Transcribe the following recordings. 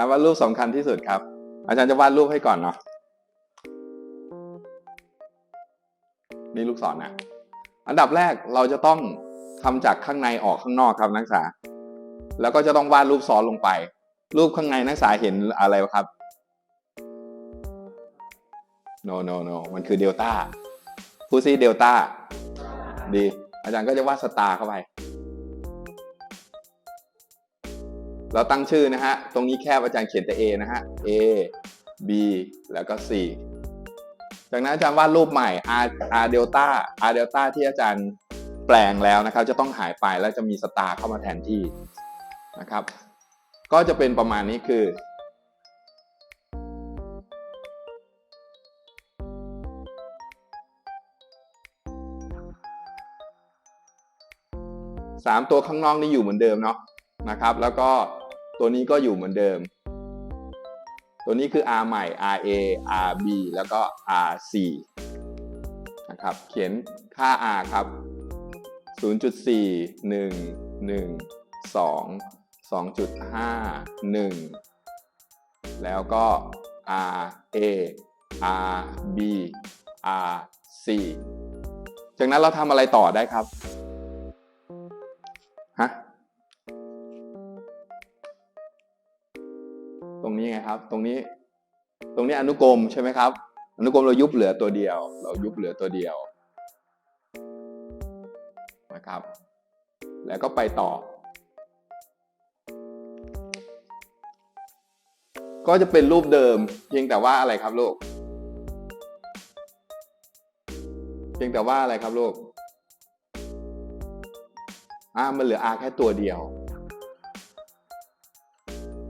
การวาดรูปสำคัญที่สุดครับ อาจารย์จะวาดรูปให้ก่อนเนาะนี่ลูกศรนะอันดับแรกเราจะต้องทำจากข้างในออกข้างนอกครับนักศึกษา แล้วก็จะต้องวาดรูปซ้อนลงไป รูปข้างในนักศึกษาเห็นอะไรครับ no no no มันคือเดลต้าพูดซิเดลต้าดี อาจารย์ก็จะวาดสตาร์เข้าไป เราตั้งชื่อนะฮะ ตรงนี้แค่อาจารย์เขียนแต่ A นะฮะ A B แล้วก็ C จากนั้นอาจารย์วาดรูปใหม่ R R delta R delta ที่อาจารย์แปลงแล้วนะครับ จะต้องหายไปแล้วจะมีสตาร์เข้ามาแทนที่นะครับ ก็จะเป็นประมาณนี้คือสามตัวข้างนอกนี่อยู่เหมือนเดิมเนาะนะครับ แล้วก็ ตัวนี้ก็อยู่เหมือนเดิม ตัวนี้คือ R ใหม่ RA RB แล้วก็ RC นะครับ เขียนค่า R ครับ 0.4 1 1 2 2.5 1 แล้วก็ RA RB RC จากนั้นเราทำอะไรต่อได้ครับ ตรงนี้ไงครับ ตรงนี้ ตรงนี้อนุกรมใช่ไหมครับ อนุกรมเรายุบเหลือตัวเดียว เรายุบเหลือตัวเดียวนะครับ แล้วก็ไปต่อ ก็จะเป็นรูปเดิม เพียงแต่ว่าอะไรครับลูก เพียงแต่ว่าอะไรครับลูกอ่ามันเหลือ r แค่ตัวเดียว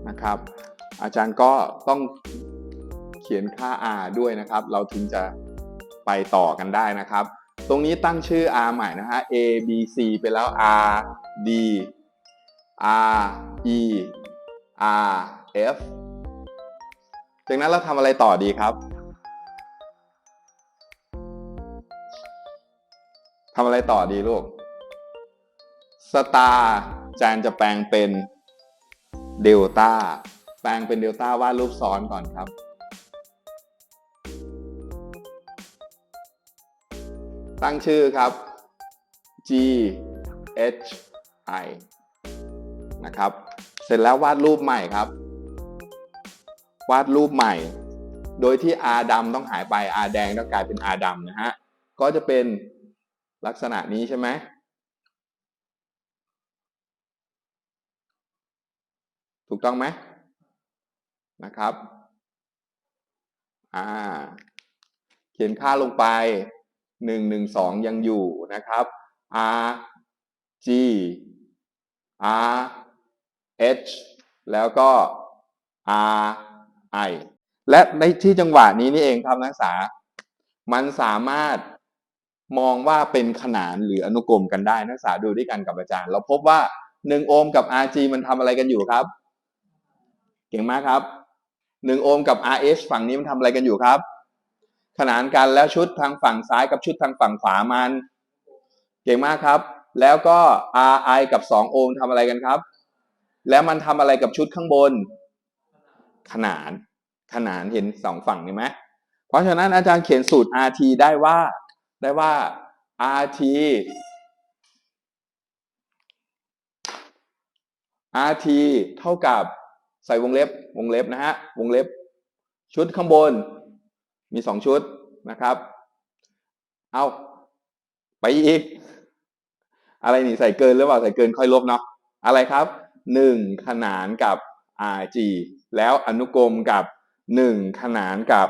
นะครับ อาจารย์ก็ต้องเขียนค่า r ด้วยนะครับ เราถึงจะไปต่อกันได้นะครับ ตรงนี้ตั้งชื่อ r ใหม่นะฮะ a b c ไปแล้ว r d r e r f จากนั้นเราทำอะไรต่อดีครับทำอะไรต่อดีลูกสตาร์จานจะแปลงเป็นเดลต้า แปลงเป็นเดลต้าวาดรูปซ้อนก่อนครับ ตั้งชื่อครับ G H I นะครับ เสร็จแล้ววาดรูปใหม่ครับ วาดรูปใหม่ โดยที่ R ดำต้องหายไป R แดงต้องกลายเป็น R ดำนะฮะ ก็จะเป็นลักษณะนี้ใช่ไหมถูกต้องไหม นะครับอ่าเขียนค่าลงไปหนึ่งหนึ่งสองยังอยู่นะครับ R G R H แล้วก็ R I และในที่จังหวะนี้นี่เองครับนักศึกษา มันสามารถมองว่าเป็นขนานหรืออนุกรมกันได้นักศึกษาดูด้วยกันกับอาจารย์ เราพบว่า 1 โอห์มกับ RG มันทำอะไรกันอยู่ครับ เก่งมากครับ 1โอห์มกับ RH ฝั่งนี้มันทำอะไรกันอยู่ครับ ขนานกันแล้วชุดทางฝั่งซ้ายกับชุดทางฝั่งขวามัน เก่งมากครับ แล้วก็ RI กับ 2 โอห์มทำอะไรกันครับ แล้วมันทำอะไรกับชุดข้างบน ขนานขนานเห็นสองฝั่งนี่ไหมเพราะฉะนั้นอาจารย์เขียนสูตร RT ได้ว่าได้ว่า RT RT เท่ากับ ใส่วงเล็บวงเล็บนะฮะวงเล็บ ชุดข้างบน มีสองชุดนะครับ เอาไปอีก อะไรนี่ใส่เกินหรือเปล่าใส่เกินค่อยลบเนาะอะไรครับหนึ่งขนานกับ RG แล้วอนุกรมกับหนึ่งขนานกับ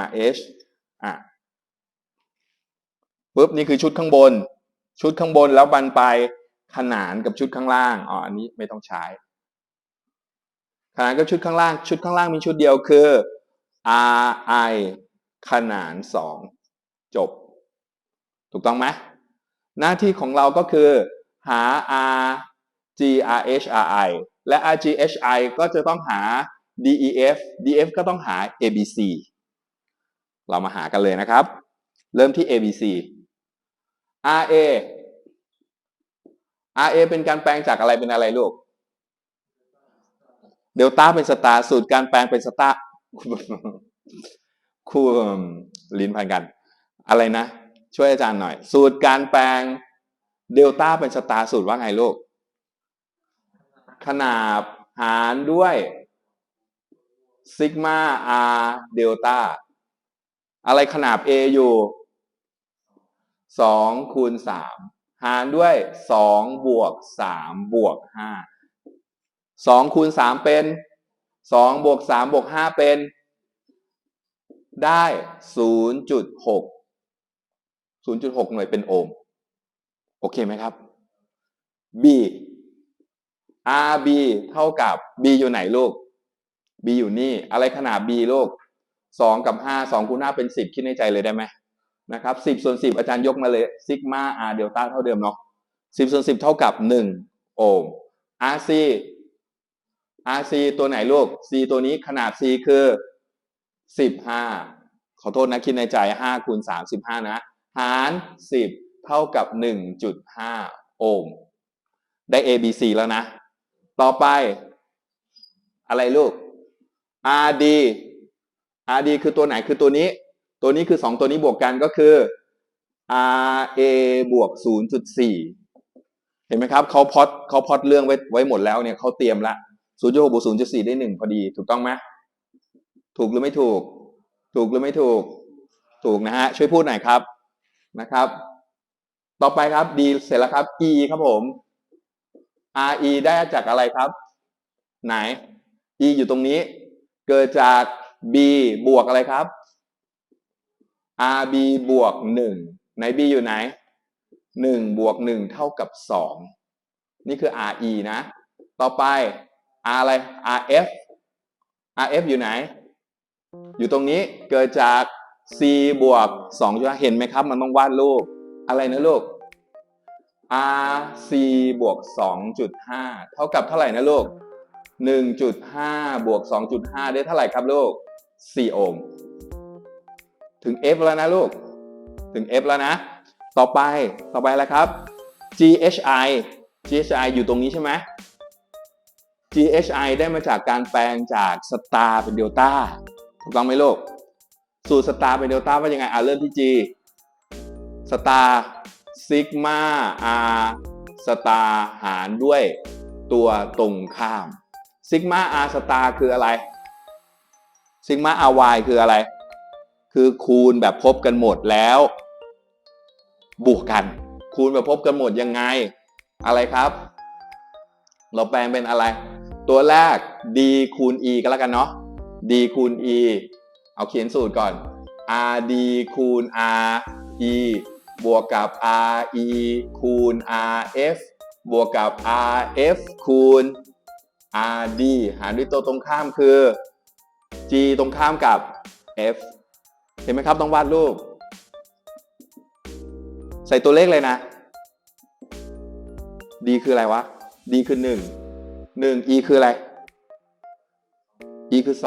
RH อะปุ๊บนี่คือชุดข้างบน ชุดข้างบนแล้วบันไปขนานกับชุดข้างล่างอ๋ออันนี้ไม่ต้องใช้ ขนานกับชุดข้างล่าง ชุดข้างล่างมีชุดเดียวคือ RI ขนานสองจบ ถูกต้องไหมหน้าที่ของเราก็คือหา R G R H R I และ R G H I ก็จะต้องหา D E F D F ก็ต้องหา A B C เรามาหากันเลยนะครับ เริ่มที่ A B C R A R A เป็นการแปลงจากอะไรเป็นอะไรลูก เดลต้าเป็นสตาร์สูตรการแปลงเป็นสตาร์คู่ลิ้นพันกัน อะไรนะ ช่วยอาจารย์หน่อย สูตรการแปลงเดลต้าเป็นสตาร์สูตรว่าไงลูก ขนาบหารด้วยซิกมาอาเดลต้าอะไรขนาบ A อยู่สองคูณสามหารด้วยสองบวกสามบวกห้า สองคูณสามเป็นสองบวกสามบวกห้าเป็น ได้ศูนย์จุดหกศูนย์จุดหกหน่วยเป็นโอห์มโอเคไหมครับ B RB เท่ากับ B อยู่ไหนลูก B อยู่นี่ อะไรขนาด B ลูกสองกับห้าสองคูณห้าเป็นสิบคิดในใจเลยได้ไหมนะครับสิบส่วนสิบอาจารย์ยกมาเลยซิกมา R เดลต้าเท่าเดิมเนาะสิบส่วนสิบเท่ากับหนึ่งโอห์ม RC RC ตัวไหนลูก C ตัวนี้ขนาด C คือสิบห้าขอโทษนะ คิดในใจห้าคูณสามสิบห้านะ หารสิบเท่ากับหนึ่งจุดห้าโอห์ม ได้ A B C แล้วนะ ต่อไป อะไรลูก RD RD คือตัวไหนคือตัวนี้ ตัวนี้คือสองตัวนี้บวกกันก็คือ RA บวก 0.4 เห็นไหมครับ เขาพอดเขาพอดเรื่องไว้ไว้หมดแล้วเนี่ยเขาเตรียมละ 0.6บวก0.4ได้หนึ่งพอดี ถูกต้องไหมถูกหรือไม่ถูก ถูกหรือไม่ถูก ถูกนะฮะ ช่วยพูดหน่อยครับนะครับ ต่อไปครับ D เสร็จแล้วครับ E ครับผม RE ได้จากอะไรครับ ไหน E อยู่ตรงนี้ เกิดจาก B บวกอะไรครับ RB บวกหนึ่งไหน B อยู่ไหนหนึ่งบวกหนึ่งเท่ากับสองนี่คือ RE นะ ต่อไป R อะไร RF RF อยู่ไหน อยู่ตรงนี้เกิดจาก C บวกสองใช่ไหมเห็นไหมครับ มันต้องวาดรูป อะไรนะลูก RC บวก 2.5 เท่ากับเท่าไหร่นะลูก 1.5 บวก 2.5 ได้เท่าไหร่ครับลูก 4 โอห์ม ถึง F แล้วนะลูก ถึง F แล้วนะ ต่อไป ต่อไปแล้วครับ GHI GHI อยู่ตรงนี้ใช่ไหม GHI ได้มาจากการแปลงจากสตาร์เป็นเดลต้าถูกต้องไหมลูกสูตรสตาร์เป็นเดลต้าว่ายังไงอะเริ่มที่ G สตาร์ซิกมาอาสตาร์หารด้วยตัวตรงข้ามซิกมาอาสตาร์คืออะไรซิกมาอาวายคืออะไร คือคูณแบบพบกันหมดแล้ว บวกกัน คูณแบบพบกันหมดยังไง อะไรครับ เราแปลงเป็นอะไร ตัวแรก d คูณ e ก็แล้วกันเนาะ d คูณ e เอาเขียนสูตรก่อน rd คูณ r e บวกกับ RE คูณ RF บวกกับ RF คูณ RD หารด้วยตัวตรงข้ามคือ G ตรงข้ามกับ F เห็นไหมครับต้องวาดรูป ใส่ตัวเลขเลยนะ D คืออะไรวะ D คือ 1 1 E คืออะไร E คือ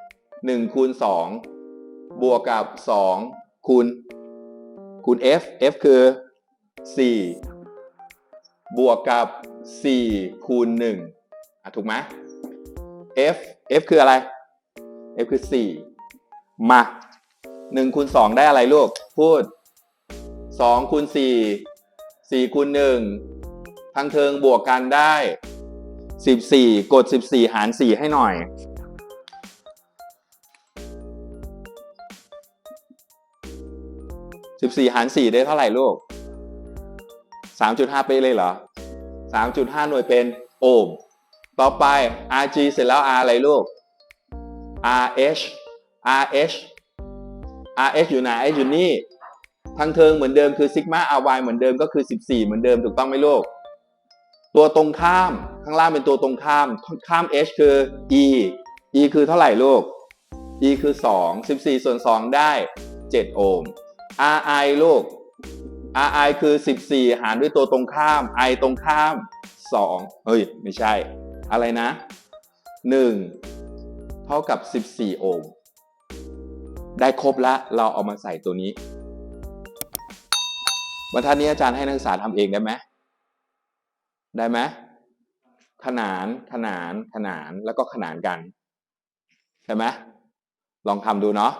2 1คูณ2บวกกับ2คูณคูณ f f คือ4บวกกับ4คูณ1อะถูกไหม f f คืออะไร f คือ4มา1คูณ2ได้อะไรลูก พูด2คูณ4 4คูณ1ทั้งเทิงบวกกันได้ 14 กด 14 หาร 4 ให้หน่อย 14 หาร 4 ได้เท่าไหร่ลูก 3.5 เป๊ะเลยเหรอ 3.5 หน่วยเป็นโอห์ม ต่อไป Rg เสร็จแล้ว R อะไรลูก RH RH RH อยู่ไหน RH อยู่นี่ทั้งเทิงเหมือนเดิมคือซิกมา RY เหมือนเดิมก็คือ 14 เหมือนเดิมถูกต้องไหมลูก ตัวตรงข้ามข้างล่างเป็นตัวตรงข้ามข้าม H คือ E E คือเท่าไหร่ลูก E คือ 2 14 ส่วน 2 ได้ 7 โอห์ม RI ลูก RI คือ 14 หารด้วยตัวตรงข้าม I ตรงข้าม 2 เฮ้ย ไม่ใช่ อะไรนะ 1 เท่ากับ 14 โอห์ม ได้ครบแล้วเราเอามาใส่ตัวนี้บรรทัดนี้อาจารย์ให้นักศึกษาทำเองได้ไหม ได้ไหมขนานขนานขนานแล้วก็ขนานกัน ใช่ไหมลองทำดูเนาะ